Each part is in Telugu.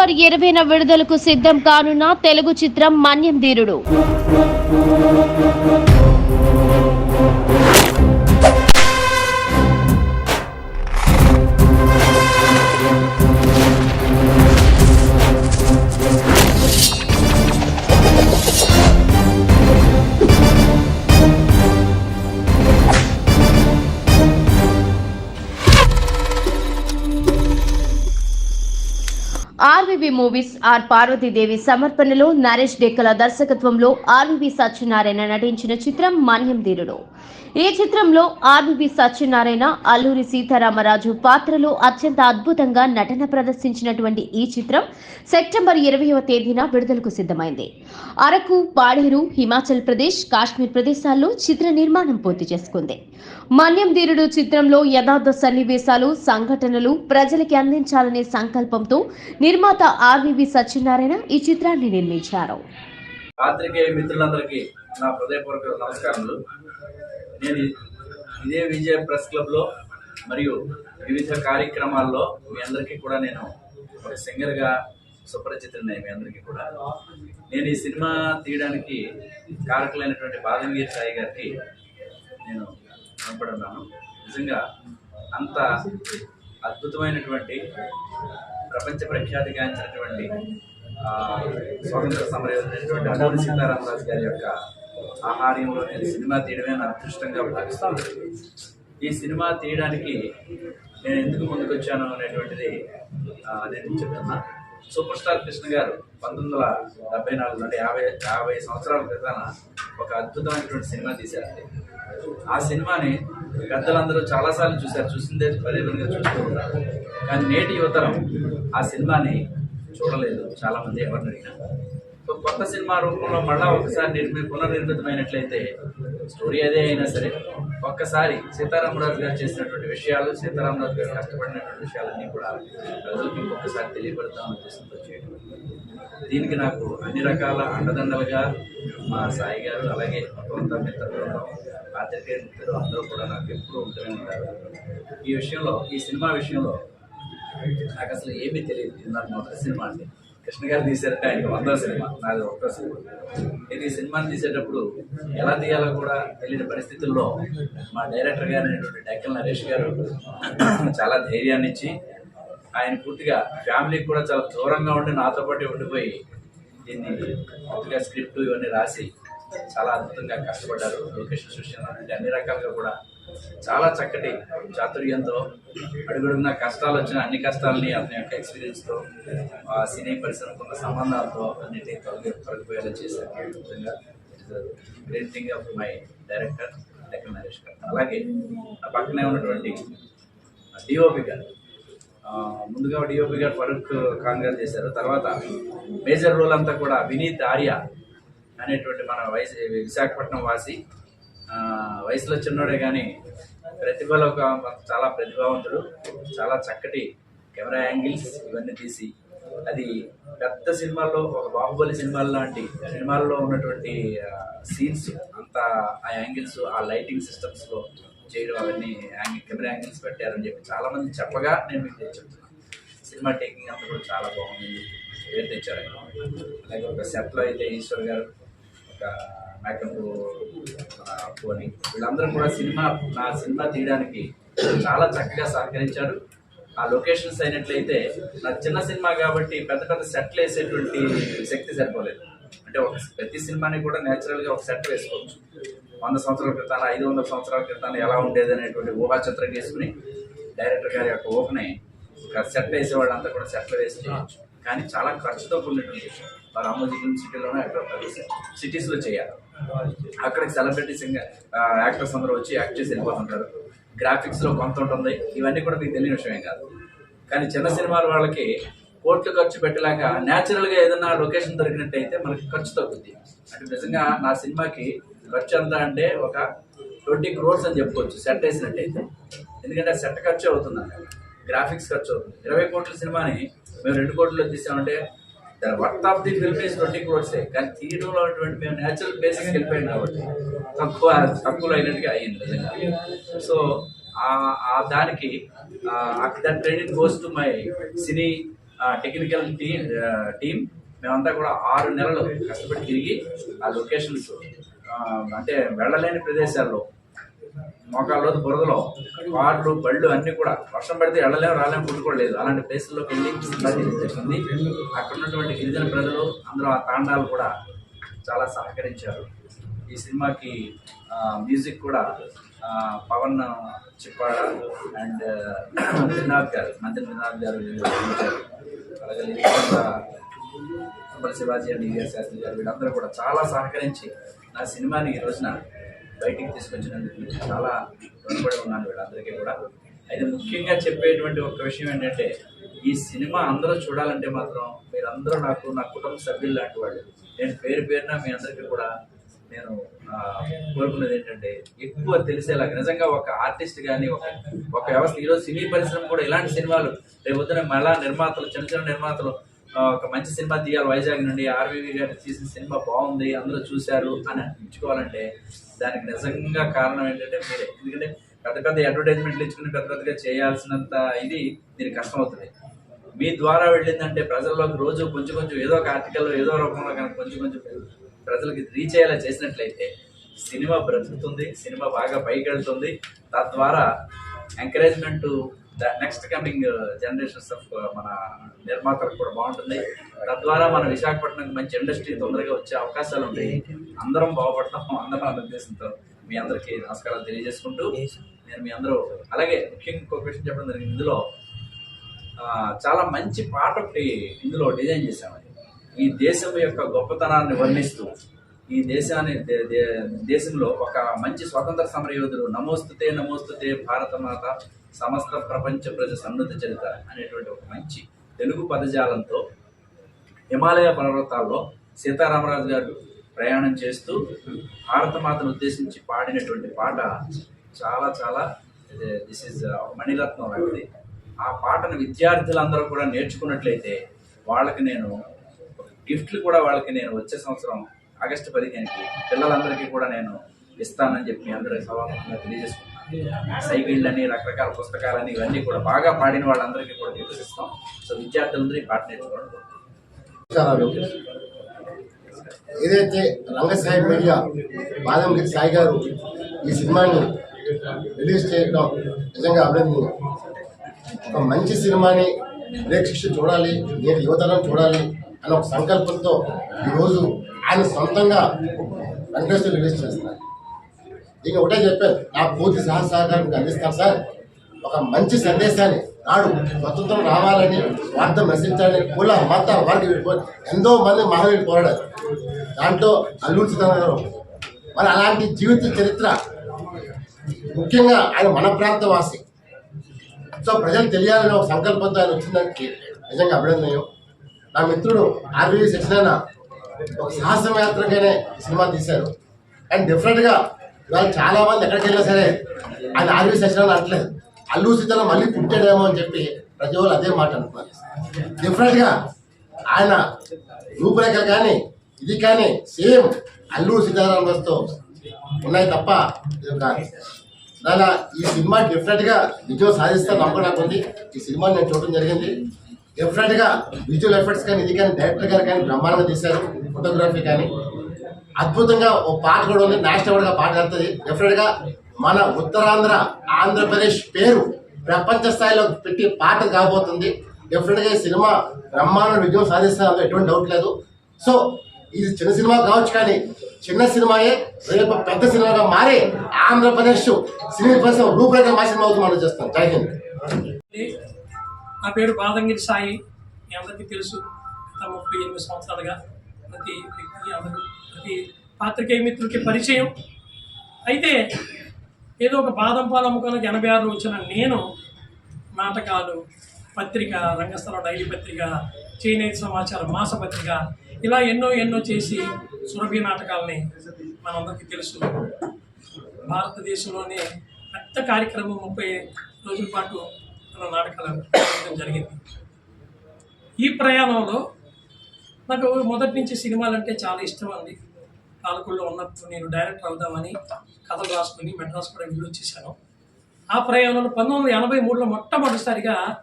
సెప్టెంబర్ ఇరవైన విడుదలకు సిద్ధం కానున్న తెలుగు చిత్రం మన్యం ధీరుడు ఆర్వీబీ మూవీస్ ఆర్ పార్వతీదేవి సమర్పణలో నరేష్ డెక్కల దర్శకత్వంలో ఆర్వీబీ సత్యనారాయణ నటించిన చిత్రం మన్యం ధీరుడు ఈ చిత్రంలో ఆర్వీబీ సత్యనారాయణ అల్లూరి సీతారామరాజు పాత్రలో అత్యంత అద్భుతంగా నటన ప్రదర్శించినటువంటి ఈ చిత్రం సెప్టెంబర్ ఇరవయవ తేదీన విడుదలకు సిద్ధమైంది. అరకు పాడేరు హిమాచల్ ప్రదేశ్ కాశ్మీర్ ప్రదేశాల్లో చిత్ర నిర్మాణం పూర్తి చేసుకుంది. మన్యం ధీరుడు చిత్రంలో యథార్థ సన్నివేశాలు సంఘటనలు ప్రజలకి అందించాలనే సంకల్పంతో నిర్మాత ఆర్బీబీ సత్యనారాయణ ఈ చిత్రాన్ని నిర్మించారు. పాత్రికేయ మిత్రులందరికీ నా హృదయపూర్వక నమస్కారములు. నేను ఇదే విజయ ప్రెస్ క్లబ్లో మరియు వివిధ కార్యక్రమాల్లో మీ అందరికీ కూడా నేను ఒక సింగర్గా సుపరిచితుడిని మీ అందరికీ కూడా. నేను ఈ సినిమా తీయడానికి కారకులైనటువంటి బాదంగీర్ సాయి గారికి నేను కనపడున్నాను నిజంగా అంత అద్భుతమైనటువంటి ప్రపంచ ప్రఖ్యాతిగాంచినటువంటి స్వాతంత్ర సమరమైనటువంటి అల్లూరి సీతారామరాజు గారి యొక్క ఆహార్యంలో నేను సినిమా తీయడమే నా అదృష్టంగా భావిస్తాను ఈ సినిమా తీయడానికి నేను ఎందుకు ముందుకొచ్చాను అనేటువంటిది నేను చెప్తున్నా. సూపర్ స్టార్ కృష్ణ గారు పంతొమ్మిది వందల డెబ్బై నాలుగు నుండి యాభై యాభై సంవత్సరాల క్రితాన ఒక అద్భుతమైనటువంటి సినిమా తీశారండి. ఆ సినిమాని పెద్దలందరూ చాలాసార్లు చూశారు చూసిందే పరిమితంగా చూస్తూ ఉన్నారు. కానీ నేటి యువతరం ఆ సినిమాని చూడలేదు చాలామంది ఎవరిని అడిగినా కొత్త సినిమా రూపంలో మళ్ళా ఒకసారి నిర్మి పునర్నిర్మితమైనట్లయితే స్టోరీ అదే అయినా సరే ఒక్కసారి సీతారామరాజు గారు చేసినటువంటి విషయాలు సీతారామరాజు గారు కష్టపడినటువంటి విషయాలన్నీ కూడా ప్రజలకు ఇంకొకసారి తెలియపడతామని ఉద్దేశంతో చేయడం. దీనికి నాకు అన్ని రకాల అండదండలుగా మా సాయి గారు అలాగే మొత్తం మిత్రులు పాత్రికేయ మిత్రులు అందరూ కూడా నాకు ఎప్పుడూ ఉంటూనే ఉంటారు ఈ విషయంలో ఈ సినిమా విషయంలో నాకు అసలు ఏమీ తెలియదు. ఇది నాకు మొదటి సినిమా అండి. కృష్ణ గారు తీశారంటే ఆయనకి వందో సినిమా నాది ఒక్క సినిమా. నేను ఈ సినిమాని తీసేటప్పుడు ఎలా తీయాలో కూడా తెలియని పరిస్థితుల్లో మా డైరెక్టర్ గారు అనేటువంటి డెక్కల్ నరేష్ గారు చాలా ధైర్యాన్ని ఇచ్చి ఆయన పూర్తిగా ఫ్యామిలీకి కూడా చాలా దూరంగా ఉండి నాతో పాటు ఉండిపోయి దీన్ని పూర్తిగా స్క్రిప్ట్ ఇవన్నీ రాసి చాలా అద్భుతంగా కష్టపడ్డారు. లొకేషన్ సృష్టి అన్ని రకాలుగా కూడా చాలా చక్కటి చాతుర్యంతో అడుగుడుగున కష్టాలు వచ్చిన అన్ని కష్టాలని అతని యొక్క ఎక్స్పీరియన్స్తో ఆ సినీ పరిశ్రమకు ఉన్న సంబంధాలతో అన్నిటి తొలగి తొలగిపోయేలా చేశారు. నిజంగా great thing of my director లెక్క నరేష్ గారు. అలాగే ఆ పక్కనే ఉన్నటువంటి డిఓపి గారు. ముందుగా డిఓపి గారు ఫరూక్ ఖాన్ గారు చేశారు. తర్వాత మేజర్ రోల్ అంతా కూడా వినీత్ ఆర్య అనేటువంటి మన వైస్ విశాఖపట్నం వాసి వయసులో చిన్నోడే కానీ ప్రతిభలో ఒక చాలా ప్రతిభావంతుడు చాలా చక్కటి కెమెరా యాంగిల్స్ ఇవన్నీ తీసి అది పెద్ద సినిమాల్లో ఒక బాహుబలి సినిమాల లాంటి సినిమాల్లో ఉన్నటువంటి సీన్స్ అంత ఆ యాంగిల్స్ ఆ లైటింగ్ సిస్టమ్స్లో చేయడం అవన్నీ యాంగిల్ కెమెరా యాంగిల్స్ పెట్టారని చెప్పి చాలామంది చెప్పగా నేను మీకు చెప్తున్నాను సినిమా టేకింగ్ అంతా కూడా చాలా బాగుంది. పేరు తెచ్చారు. అలాగే ఒక సెట్లో అయితే ఈశ్వర్ గారు ఒక మేకప్ అప్పు అని వీళ్ళందరూ కూడా సినిమా నా సినిమా తీయడానికి చాలా చక్కగా సహకరించారు. ఆ లొకేషన్స్ అయినట్లయితే నా చిన్న సినిమా కాబట్టి పెద్ద పెద్ద సెట్లు వేసేటువంటి శక్తి సరిపోలేదు. అంటే ఒక ప్రతి సినిమాని కూడా నేచురల్గా ఒక సెట్ వేసుకోవచ్చు. వంద సంవత్సరాల క్రితాన ఐదు వందల సంవత్సరాల క్రితాన ఎలా ఉండేది అనేటువంటి ఊహా చిత్రం వేసుకుని డైరెక్టర్ గారి యొక్క ఊహని సెట్ వేసేవాళ్ళంతా కూడా సెట్లు వేసి చేయొచ్చు. కానీ చాలా ఖర్చుతో కూడినటువంటి విషయం. వారు అమ్మోజీ ఫిల్మ్ సిటీలోనే అక్కడ సిటీస్లో చేయాలి. అక్కడికి సెలబ్రిటీ సింగర్ యాక్టర్స్ అందరూ వచ్చి యాక్ట్ చేసి వెళ్ళిపోతుంటారు. గ్రాఫిక్స్లో కొంత ఉంటుంది. ఇవన్నీ కూడా మీకు తెలియని విషయమే కాదు. కానీ చిన్న సినిమాల వాళ్ళకి కోట్లు ఖర్చు పెట్టలేక న్యాచురల్గా ఏదైనా లొకేషన్ దొరికినట్టయితే మనకి ఖర్చు తగ్గుద్ది. అంటే నిజంగా నా సినిమాకి ఖర్చు ఎంత అంటే ఒక ట్వంటీ క్రోర్స్ అని చెప్పుకోవచ్చు సెట్ వేసినట్టయితే. ఎందుకంటే సెట్ ఖర్చు అవుతుంది గ్రాఫిక్స్ ఖర్చు అవుతుంది. ఇరవై కోట్ల సినిమాని మేము రెండు కోట్లలో తీసామంటే the worth of the film is twenty crores కానీ తీయడంలో ఉన్నటువంటి మేము న్యాచురల్ బేసిక్కి వెళ్ళిపోయాం కాబట్టి తక్కువ తక్కువలో అయినట్టుగా అయ్యింది నిజంగా. సో ఆ దానికి that credit goes to my cine technical team team మేమంతా కూడా ఆరు నెలలు కష్టపడి తిరిగి ఆ లొకేషన్స్ అంటే వెళ్ళలేని ప్రదేశాల్లో మోకాళ్ళ బురదలో కార్లు బళ్ళు అన్ని కూడా. వర్షం పడితే వెళ్ళలేము రాలేము పుట్టుకోలేదు అలాంటి ప్లేసుల్లోకి వెళ్ళి సినిమా అక్కడ ఉన్నటువంటి గిరిజన ప్రజలు అందరూ ఆ తాండాలు కూడా చాలా సహకరించారు. ఈ సినిమాకి మ్యూజిక్ కూడా పవన్ చిప్పాడ అండ్ త్రినాథ్ గారు మంత్రి త్రినాథ్ గారు అలాగే శివాజీ అండ్ ఈఎస్ శాస్త్రి గారు వీళ్ళందరూ కూడా చాలా సహకరించి నా సినిమాని ఈ రోజున బయటికి తీసుకొచ్చినందుకు చాలా రుణపడి ఉన్నాను వీళ్ళందరికీ కూడా. అయితే ముఖ్యంగా చెప్పేటువంటి ఒక విషయం ఏంటంటే ఈ సినిమా అందరూ చూడాలంటే మాత్రం మీరందరూ నాకు నా కుటుంబ సభ్యులు లాంటి వాళ్ళు. నేను పేరు పేరున మీ అందరికీ కూడా నేను కోరుకున్నది ఏంటంటే ఎక్కువ తెలిసేలాగా నిజంగా ఒక ఆర్టిస్ట్ కానీ ఒక ఒక వ్యవస్థ ఈరోజు సినీ పరిశ్రమ కూడా ఇలాంటి సినిమాలు రేపు వద్దున మళ్ళా నిర్మాతలు చిన్న చిన్న నిర్మాతలు ఒక మంచి సినిమా తీయాలి. వైజాగ్ నుండి ఆర్వీవి గారు తీసిన సినిమా బాగుంది అందరూ చూశారు అని అనిపించుకోవాలంటే దానికి నిజంగా కారణం ఏంటంటే మీరే. ఎందుకంటే పెద్ద పెద్ద అడ్వర్టైజ్మెంట్లు ఇచ్చుకుని పెద్ద పెద్దగా చేయాల్సినంత ఇది దీనికి కష్టం అవుతుంది మీ ద్వారా వెళ్ళిందంటే ప్రజల్లోకి రోజు కొంచెం కొంచెం ఏదో ఒక ఆర్టికల్ ఏదో రూపంలో కనుక కొంచెం కొంచెం ప్రజలకి రీచ్ అయ్యేలా చేసినట్లయితే సినిమా బ్రతుకుతుంది సినిమా బాగా పైకి వెళ్తుంది తద్వారా encouragement next coming generations of మన నిర్మాతలకు కూడా బాగుంటుంది. తద్వారా మన విశాఖపట్నం మంచి ఇండస్ట్రీ తొందరగా వచ్చే అవకాశాలు ఉంటాయి. అందరం బాగుపడతాం. అందరం అన్న ఉద్దేశంతో మీ అందరికీ నమస్కారాలు తెలియజేసుకుంటూ నేను మీ అందరూ అలాగే ముఖ్యంగా ఇంకో క్వశ్చన్ చెప్పడం జరిగింది. ఇందులో చాలా మంచి పాట ఒకటి ఇందులో డిజైన్ చేశామని ఈ దేశం యొక్క గొప్పతనాన్ని వర్ణిస్తూ ఈ దేశాన్ని దే- దే- దేశంలో ఒక మంచి స్వతంత్ర సమర యోధుడు నమోస్తుతే నమోస్తుతే భారత మాత సమస్త ప్రపంచ ప్రజ సన్నద్ధ చరిత అనేటువంటి ఒక మంచి తెలుగు పదజాలంతో హిమాలయ పర్వతాల్లో సీతారామరాజు గారు ప్రయాణం చేస్తూ భారతమాతను ఉద్దేశించి పాడినటువంటి పాట చాలా చాలా దిస్ ఇస్ uh, మణిరత్నం లాంటిది. ఆ పాటను విద్యార్థులందరూ కూడా నేర్చుకున్నట్లయితే వాళ్ళకి నేను గిఫ్ట్లు కూడా వాళ్ళకి నేను వచ్చే సంవత్సరం ఆగస్టు పదిహేనుకి పిల్లలందరికీ కూడా నేను ఇస్తానని చెప్పి మీ అందరికీ సభాముఖంగా తెలియజేసుకుంటున్నాను. సైకిళ్ళని రకరకాల పుస్తకాలని ఇవన్నీ కూడా బాగా పాడిన వాళ్ళందరికీ కూడా గిఫ్ట్స్ సో విద్యార్థులందరూ పాట నేర్చుకోవడం ఏదైతే రంగసాయి మీడియా బాదం సాయి గారు ఈ సినిమాని రిలీజ్ చేయడం నిజంగా అభినందనీయం. ఒక మంచి సినిమాని ప్రేక్షకులు చూడాలి నేటి యువతరం చూడాలి అనే ఒక సంకల్పంతో ఈరోజు ఆయన సొంతంగా వెంకటేశ్వర రిలీజ్ చేస్తున్నారు ఇక ఒకటే చెప్పాను నా పూర్తి సహా సహకారం అందిస్తాను సార్. ఒక మంచి సందేశాన్ని నాడు స్వతంత్రం రావాలని స్వార్థం నశించాలని కుల మత వర్గ విడిపో- ఎంతో మంది మహనీయులు పోరాడారు. దాంట్లో అల్లూరి సీతారామరావు మరి అలాంటి జీవిత చరిత్ర ముఖ్యంగా ఆయన మన ప్రాంత వాసి సో ప్రజలు తెలియాలని ఒక సంకల్పంతో ఆయన వచ్చిందానికి నిజంగా అభినందనయం. నా మిత్రుడు ఆర్వీ సత్యనారాయణ ఒక సాహసం యాత్రకైనా సినిమా తీశారు. అండ్ డిఫరెంట్గా ఇవాళ చాలా మంది ఎక్కడికి వెళ్ళినా సరే ఆయన ఆర్వీ సత్యనారాయణ అంటలేదు అల్లు సీతారాం మళ్ళీ పుట్టాడేమో అని చెప్పి ప్రతి వాళ్ళు అదే మాట అంటున్నారు డిఫరెంట్గా ఆయన రూపురేఖ కానీ ఇది కానీ సేమ్ అల్లు సీతారాం వస్తూ ఉన్నాయి తప్ప ఇది కాదు. దాని ఈ సినిమా డిఫరెంట్గా నిజం విజయం నమ్మకం నాకు ఉంది. ఈ సినిమా నేను చూడడం జరిగింది. డెఫినెట్గా విజువల్ ఎఫెక్ట్స్ కానీ ఇది కానీ డైరెక్టర్ గారు కానీ బ్రహ్మాండంగా తీశారు ఫోటోగ్రఫీ కానీ. అద్భుతంగా ఓ పాట కూడా ఉంది నేషనల్గా పాట వెళ్తుంది డెఫినెట్గా మన ఉత్తరాంధ్ర ఆంధ్రప్రదేశ్ పేరు ప్రపంచ స్థాయిలో పెట్టి పాట కాబోతుంది. డెఫినెట్గా ఈ సినిమా బ్రహ్మాండ విజయం సాధిస్తా ఎటువంటి డౌట్ లేదు. సో ఇది చిన్న సినిమా కావచ్చు కానీ చిన్న సినిమాయే రేపు పెద్ద సినిమాగా మారి ఆంధ్రప్రదేశ్ సినీ పరిశ్రమ రూపురేఖ మా సినిమా అవుతుంది మనం చేస్తాం. జై హింద్. నా పేరు బాదంగిరి సాయి. మీ అందరికీ తెలుసు. గత ముప్పై ఎనిమిది సంవత్సరాలుగా ప్రతి వ్యక్తికి అందరూ ప్రతి పాత్రికేయ మిత్రులకి పరిచయం. అయితే ఏదో ఒక బాదం పాలు అమ్ముకోవడానికి ఎనభై ఆరులో వచ్చిన నేను నాటకాలు పత్రిక రంగస్థలం డైలీ పత్రిక చేనేత సమాచారం మాసపత్రిక ఇలా ఎన్నో ఎన్నో చేసి సురభి నాటకాలని మనందరికీ తెలుసు. భారతదేశంలోనే పెద్ద కార్యక్రమం ముప్పై రోజుల పాటు మన నాటకాలు జరిగింది. ఈ ప్రయాణంలో నాకు మొదటి నుంచి సినిమాలు అంటే చాలా ఇష్టం అండి. పాలకుల్లో ఉన్నప్పుడు నేను డైరెక్టర్ అవుదామని కథలు రాసుకుని మెడ్రాస్ కూడా వెళ్ళి వచ్చేసాను. ఆ ప్రయాణంలో పంతొమ్మిది వందల ఎనభై మూడులో మొట్టమొదటిసారిగా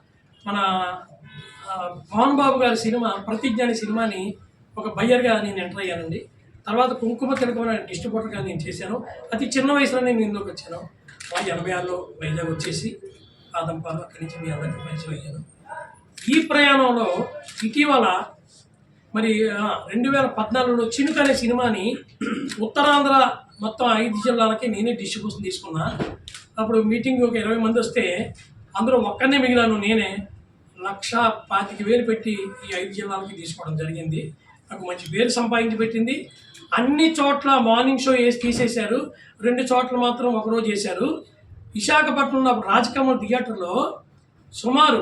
మన ఆ, మోహన్ బాబు గారి సినిమా ప్రతిజ్ఞ అనే సినిమాని ఒక బయ్యర్గా నేను ఎంటర్ అయ్యానండి. తర్వాత కుంకుమ తిలకం అనే డిస్ట్రిబ్యూటర్గా నేను చేశాను. అతి చిన్న వయసులో నేను ఇందులోకి వచ్చాను. ఎనభై ఆరులో వైజాగ్ వచ్చేసి కాదంపాలు అక్కడి నుంచి మీ అందరికీ పరిచయం అయ్యాను. ఈ ప్రయాణంలో ఇటీవల మరి రెండు వేల పద్నాలుగులో చినుక అనే సినిమాని ఉత్తరాంధ్ర మొత్తం ఐదు జిల్లాలకి నేనే డిస్ట్రిబ్యూషన్ తీసుకున్నా. అప్పుడు మీటింగ్ ఒక ఇరవై మంది వస్తే అందులో ఒక్కనే మిగిలాను నేనే. లక్ష పాతిక వేలు పెట్టి ఈ ఐదు జిల్లాలకి తీసుకోవడం జరిగింది. నాకు మంచి పేరు సంపాదించి పెట్టింది. అన్ని చోట్ల మార్నింగ్ షో వేసి తీసేశారు. రెండు చోట్ల మాత్రం ఒకరోజు చేశారు. విశాఖపట్నంలో రాజకమల్ థియేటర్లో సుమారు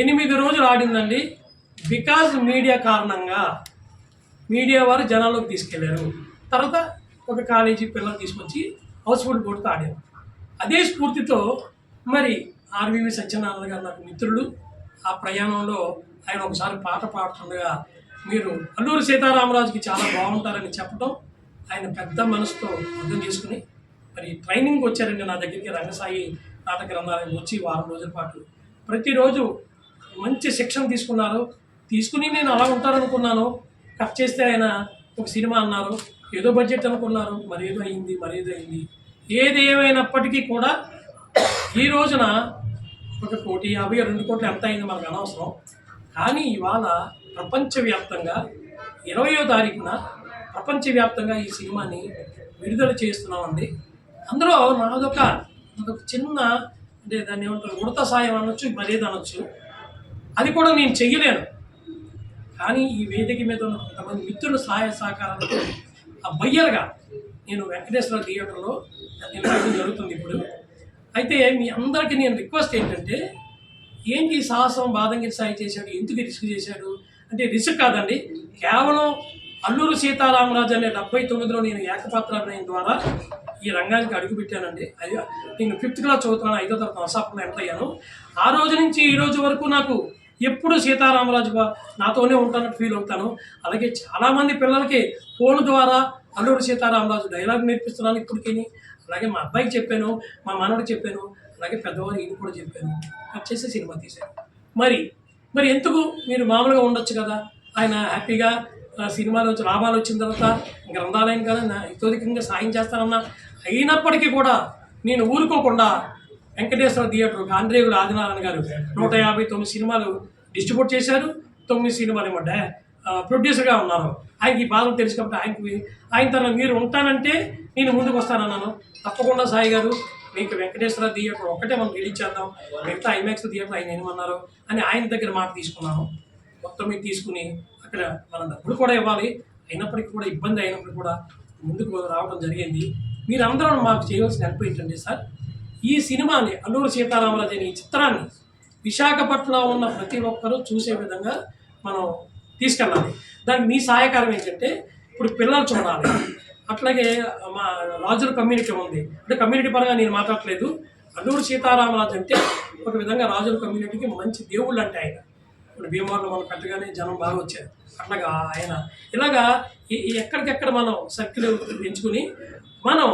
ఎనిమిది రోజులు ఆడిందండి. బికాజ్ మీడియా కారణంగా మీడియా వారు జనాల్లోకి తీసుకెళ్ళారు. తర్వాత ఒక కాలేజీ పిల్లలు తీసుకొచ్చి హౌస్ఫుల్ బోర్డుతో ఆడారు. అదే స్ఫూర్తితో మరి ఆర్వీవి సత్యనారాయణ గారు నాకు మిత్రుడు ఆ ప్రయాణంలో ఆయన ఒకసారి పాట పాడుతుండగా మీరు అల్లూరు సీతారామరాజుకి చాలా బాగుంటారని చెప్పడం ఆయన పెద్ద మనసుతో అర్థం చేసుకుని మరి ట్రైనింగ్ వచ్చారండి నా దగ్గరికి రంగసాయి నాటక గ్రంథాలయం వచ్చి వారం రోజుల పాటు. ప్రతిరోజు మంచి శిక్షణ తీసుకున్నారు. తీసుకుని నేను అలా ఉంటారనుకున్నాను. కట్ చేస్తే ఆయన ఒక సినిమా అన్నారు. ఏదో బడ్జెట్ అనుకున్నారు. మరేదో అయింది మరేదో అయింది. ఏది ఏమైనప్పటికీ కూడా ఈ రోజున ఒక కోటి యాభై రెండు కోట్లు ఎంత అయింది మనకు అనవసరం. కానీ ఇవాళ ప్రపంచవ్యాప్తంగా ఇరవయో తారీఖున ప్రపంచవ్యాప్తంగా ఈ సినిమాని విడుదల చేస్తున్నామండి. అందులో నాదొక నాదొక చిన్న అంటే దాన్ని ఏమంటారు ఉడత సాయం అనొచ్చు మరేది అనొచ్చు. అది కూడా నేను చెయ్యలేను. కానీ ఈ వేదిక మీద ఉన్న కొంతమంది మిత్రుల సహాయ సహకారాలతో ఆ బయ్యలుగా నేను వెంకటేశ్వర థియేటర్లో నిలబడడం జరుగుతుంది ఇప్పుడు. అయితే మీ అందరికీ నేను రిక్వెస్ట్ ఏంటంటే ఏంటి సాహసం బాదంగిరి సాయి చేశాడు ఎందుకు రిస్క్ చేశాడు? అంటే రిస్క్ కాదండి కేవలం అల్లూరు సీతారామరాజు అనే డెబ్బై తొమ్మిదిలో నేను ఏకపాత్ర అభినయం ద్వారా ఈ రంగానికి అడుగుపెట్టానండి అయ్యా నేను ఫిఫ్త్ క్లాస్ చదువుతున్నాను ఐదో తరగతి నసాపులో ఎంటర్ అయ్యాను. ఆ రోజు నుంచి ఈ రోజు వరకు నాకు ఎప్పుడు సీతారామరాజు నాతోనే ఉంటానట్టు ఫీల్ అవుతాను. అలాగే చాలామంది పిల్లలకి ఫోన్ ద్వారా అల్లూరు సీతారామరాజు డైలాగ్ నేర్పిస్తున్నాను ఇప్పటికీ అలాగే మా అబ్బాయికి చెప్పాను మా మనవడికి చెప్పాను అలాగే పెద్దవారికి ఇది కూడా చెప్పాను. వచ్చేసి సినిమా తీశాను. మరి మరి ఎందుకు మీరు మామూలుగా ఉండొచ్చు కదా? ఆయన హ్యాపీగా సినిమాలో లాభాలు వచ్చిన తర్వాత గ్రంథాలయం కదా నా ఇతోధికంగా సాయం చేస్తారన్న అయినప్పటికీ కూడా నేను ఊరుకోకుండా వెంకటేశ్వర థియేటర్ ఆంధ్రేయులు ఆదినారాయణ గారు నూట యాభై తొమ్మిది సినిమాలు డిస్ట్రిబ్యూట్ చేశారు. తొమ్మిది సినిమాలు ఏమో ప్రొడ్యూసర్గా ఉన్నారు. ఆయనకి ఈ బాధలు తెలుసు కాబట్టి ఆయనకి ఆయన తన మీరు ఉంటానంటే నేను ముందుకు వస్తానన్నాను. తప్పకుండా సాయి గారు మీకు వెంకటేశ్వర థియేటర్ ఒక్కటే మనం రిలీజ్ చేద్దాం. మిగతా ఐమాక్స్ థియేటర్ ఆయన ఏమన్నారు అని ఆయన దగ్గర మాట తీసుకున్నాను. మొత్తం మీద తీసుకుని అక్కడ మన డబ్బులు కూడా ఇవ్వాలి. అయినప్పటికీ కూడా ఇబ్బంది అయినప్పుడు కూడా ముందుకు రావడం జరిగింది. మీరందరూ మాకు చేయవలసిన హెల్ప్ ఏంటంటే సార్ ఈ సినిమాని అల్లూరు సీతారామరాజు అనే ఈ చిత్రాన్ని విశాఖపట్నంలో ఉన్న ప్రతి ఒక్కరూ చూసే విధంగా మనం తీసుకెళ్ళాలి. దానికి మీ సహాయకారం ఏంటంటే ఇప్పుడు పిల్లలు చూడాలి. అట్లాగే మా రాజుల కమ్యూనిటీ ఉంది. అంటే కమ్యూనిటీ పరంగా నేను మాట్లాడలేదు అల్లూరు సీతారామరాజు అంటే ఒక విధంగా రాజుల కమ్యూనిటీకి మంచి దేవుళ్ళు అంటే ఆయన. ఇప్పుడు భీమవరంలో మనం పెట్టగానే జనం బాగా వచ్చారు. అట్లాగా ఆయన. ఇలాగా ఈ- ఎక్కడికెక్కడ మనం సర్కిల్ పెంచుకుని మనం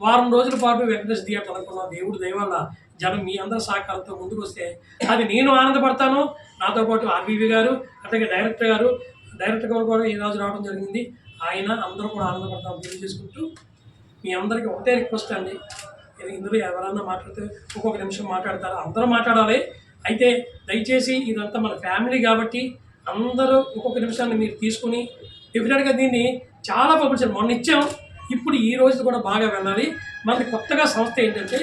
వారం రోజుల పాటు వెంకటేష్ థియేటర్ అనుకున్నాం దేవుడు దయవల్ల జనం మీ అందరి సహకారంతో ముందుకు వస్తే అది నేను ఆనందపడతాను. నాతో పాటు ఆర్బీవి గారు అలాగే డైరెక్టర్ గారు డైరెక్టర్ గారు కూడా ఈరోజు రోజు రావడం జరిగింది. ఆయన అందరూ కూడా ఆనందపడతాం తెలియజేసుకుంటూ మీ అందరికీ ఒకటే రిక్వెస్ట్ అండి. ఇందులో ఎవరన్నా మాట్లాడితే ఒక్కొక్క నిమిషం మాట్లాడతారు. అందరూ మాట్లాడాలి. అయితే దయచేసి ఇదంతా మన ఫ్యామిలీ కాబట్టి అందరూ ఒక్కొక్క నిమిషాన్ని మీరు తీసుకుని డెఫినెట్గా దీన్ని చాలా పబ్లిసిటీ మొన్న ఇచ్చాం. ఇప్పుడు ఈ రోజు కూడా బాగా వెళ్ళాలి. మనకి కొత్తగా సంస్థ ఏంటంటే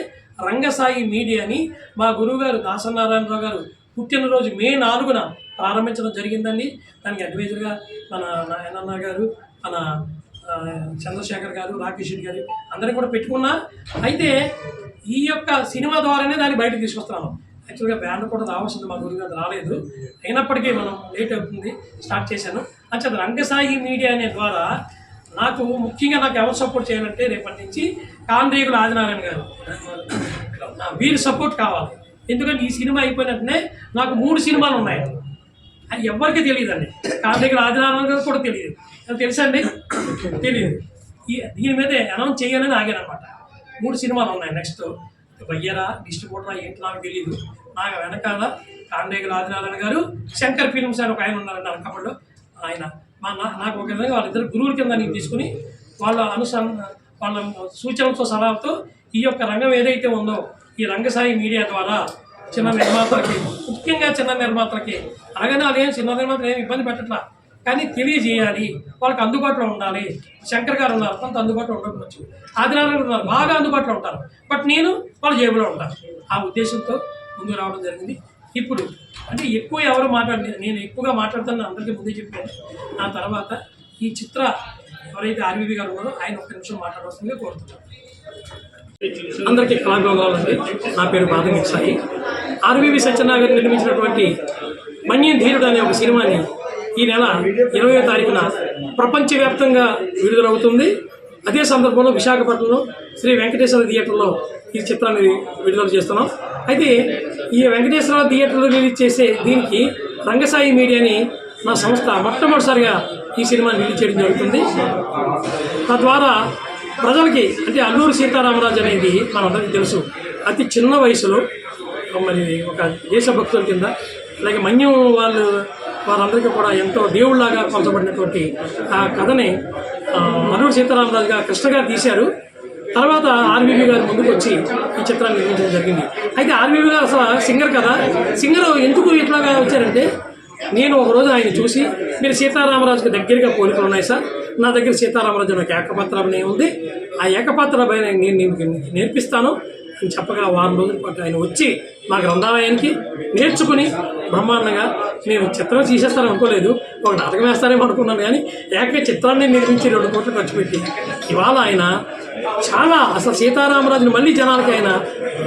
రంగసాయి మీడియాని మా గురువుగారు దాసనారాయణరావు గారు పుట్టినరోజు మే నాలుగున ప్రారంభించడం జరిగిందండి. దానికి అడ్వైజర్గా మన నాయనన్న గారు మన చంద్రశేఖర్ గారు రాకేష్ రెడ్డి గారు అందరిని కూడా పెట్టుకున్నా. అయితే ఈ యొక్క సినిమా ద్వారానే దాన్ని బయటకు తీసుకొస్తున్నాను. యాక్చువల్గా బ్యాండ్ కూడా రావాల్సింది మా గురువు గారు రాలేదు. అయినప్పటికీ మనం లేట్ అవుతుంది స్టార్ట్ చేశాను. అంటే రంగసాయి మీడియా అనే ద్వారా నాకు ముఖ్యంగా నాకు ఎవరు సపోర్ట్ చేయాలంటే రేపటి నుంచి కాండ్రీగుల ఆదినారాయణ గారు. వీరి సపోర్ట్ కావాలి. ఎందుకంటే ఈ సినిమా అయిపోయిన వెంటనే నాకు మూడు సినిమాలు ఉన్నాయి. అది ఎవరికి తెలియదండి. కాండ్రీగుల ఆదినారాయణ గారు కూడా తెలియదు. అది తెలుసా అండి? తెలియదు. ఈ దీని మీద అనౌన్స్ చేయాలని ఆగానమాట మూడు సినిమాలు ఉన్నాయి. నెక్స్ట్ బయ్యరా డిస్ట్రిబ్యూటరా ఏంటి నాకు తెలియదు నాకు వెనకాల కాండేగల ఆదినారాయణ గారు శంకర్ ఫిలిమ్స్ అని ఒక ఆయన ఉన్నారంట అనకాపల్లో ఆయన మా నా- నాకు ఒక విధంగా వాళ్ళిద్దరు గురువుల కింద నేను తీసుకుని వాళ్ళ అనుస వాళ్ళ సూచనలతో సలహాలతో ఈ యొక్క రంగం ఏదైతే ఉందో ఈ రంగసాయి మీడియా ద్వారా చిన్న నిర్మాతలకి ముఖ్యంగా చిన్న నిర్మాతలకి అలాగనే అదేం చిన్న నిర్మాతలు ఏమి ఇబ్బంది పెట్టట్లా. కానీ తెలియజేయాలి వాళ్ళకి అందుబాటులో ఉండాలి. శంకర్ గారు ఉన్నారు కొంత అందుబాటులో ఉండకపోవచ్చు. ఆదినారాయణ ఉన్నారు బాగా అందుబాటులో ఉంటారు. బట్ నేను వాళ్ళ జేబులో ఉంటాను. ఆ ఉద్దేశంతో ముందుకు రావడం జరిగింది. ఇప్పుడు అంటే ఎక్కువ ఎవరు మాట్లాడి నేను ఎక్కువగా మాట్లాడుతాను అందరికీ ముందే చెప్పాను. ఆ తర్వాత ఈ చిత్ర ఎవరైతే ఆర్వీబీ గారు ఉన్నారో ఆయన ఒక నిమిషం మాట్లాడవలసిందిగా కోరుతున్నాను. అందరికీ కళాభోగాలండి నా పేరు బాధని సాయి. ఆర్వీవి సత్యనాగర్ నిర్మించినటువంటి మన్యం ధీరుడు అనే ఒక సినిమాని ఈ నెల ఇరవై తారీఖున ప్రపంచవ్యాప్తంగా విడుదలవుతుంది. అదే సందర్భంలో విశాఖపట్నంలో శ్రీ వెంకటేశ్వర థియేటర్లో ఈ చిత్రాన్ని విడుదల చేస్తున్నాం. అయితే ఈ వెంకటేశ్వర థియేటర్లో రిలీజ్ చేసే దీనికి రంగసాయి మీడియాని నా సంస్థ మొట్టమొదటిసారిగా ఈ సినిమాని రిలీజ్ చేయడం జరుగుతుంది. తద్వారా ప్రజలకి అంటే అల్లూరు సీతారామరాజు అనేది మనందరికీ తెలుసు అతి చిన్న వయసులో మరి ఒక దేశభక్తుల కింద అలాగే మన్యం వాళ్ళు వారందరికీ కూడా ఎంతో దేవుళ్ళాగా పంచబడినటువంటి ఆ కథని ఆ, సీతారామరాజుగా సీతారామరాజు గారు తీశారు. తర్వాత ఆర్బీబీ గారు ముందుకు వచ్చి ఈ చిత్రాన్ని నిర్మించడం జరిగింది. అయితే ఆర్బీబీ గారు అసలు సింగర్ కదా. సింగర్ ఎందుకు ఇట్లాగా వచ్చారంటే నేను ఒక రోజు ఆయన చూసి మీరు సీతారామరాజుకి దగ్గరగా పోలికలు ఉన్నాయి సార్. నా దగ్గర సీతారామరాజు నాకు ఏకపాత్ర అనే ఉంది. ఆ ఏకపాత్ర పైన నేను నీకు నేర్పిస్తాను. అని చెప్పగా వారం రోజుల పాటు ఆయన వచ్చి మా గ్రంథాలయానికి నేర్చుకుని బ్రహ్మాండంగా నేను చిత్రం తీసేస్తాను అనుకోలేదు. ఒక నాటకం వేస్తారేమో అనుకున్నాను కానీ ఏక చిత్రాన్ని నిర్మించి రెండు కోట్లు ఖర్చు పెట్టి ఇవాళ ఆయన చాలా అసలు సీతారామరాజుని మళ్ళీ జనాలకి ఆయన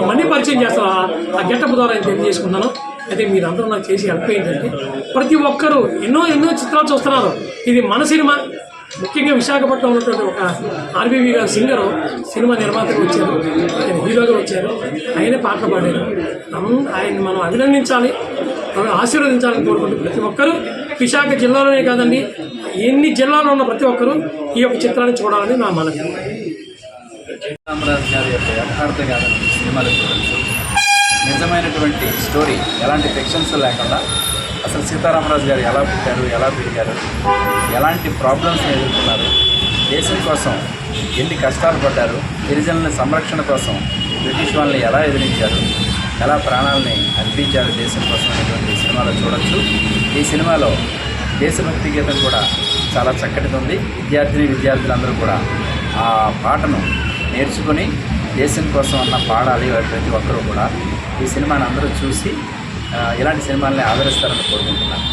మళ్ళీ పరిచయం చేస్తారు? ఆ- గెటప్ ద్వారా ఆయన తెలియజేసుకున్నాను అయితే మీరందరూ నాకు చేసి హెల్ప్ ఏంటంటే ప్రతి ఒక్కరూ ఎన్నో ఎన్నో చిత్రాలు చూస్తున్నారు. ఇది మన సినిమా. ముఖ్యంగా విశాఖపట్నం ఉన్నటువంటి ఒక ఆర్బీవీ గారు సింగరు సినిమా నిర్మాతకు వచ్చారు. ఆయన హీరోగా వచ్చారు. ఆయనే పాటలు పాడారు. ఆయన్ని మనం అభినందించాలి మనం ఆశీర్వదించాలని కోరుకుంటూ ప్రతి ఒక్కరూ విశాఖ జిల్లాలోనే కాదండి ఎన్ని జిల్లాలో ఉన్న ప్రతి ఒక్కరూ ఈ యొక్క చిత్రాన్ని చూడాలని నా మనవి. రామరాజు గారి యొక్క యథార్థ గాథను సినిమాలు చూడొచ్చు. నిజమైనటువంటి స్టోరీ ఎలాంటి ఫిక్షన్స్ లేకుండా అసలు సీతారామరాజు గారు ఎలా పుట్టారు ఎలా పెరిగారు ఎలాంటి ప్రాబ్లమ్స్ని ఎదుర్కొన్నారు దేశం కోసం ఎన్ని కష్టాలు పడ్డారు గిరిజనుల సంరక్షణ కోసం బ్రిటిష్ వాళ్ళని ఎలా ఎదిరించారు ఎలా ప్రాణాలని అర్పించారు దేశం కోసం అనేటువంటి సినిమాలో చూడొచ్చు. ఈ సినిమాలో దేశభక్తి గీతం కూడా చాలా చక్కటిది ఉంది. విద్యార్థిని విద్యార్థులందరూ కూడా ఆ పాటను నేర్చుకుని దేశం కోసం అన్న పాడాలి ప్రతి ఒక్కరూ కూడా ఈ సినిమాని అందరూ చూసి ఇలాంటి సినిమాల్ని ఆదరిస్తారని కోరుకుంటున్నాను.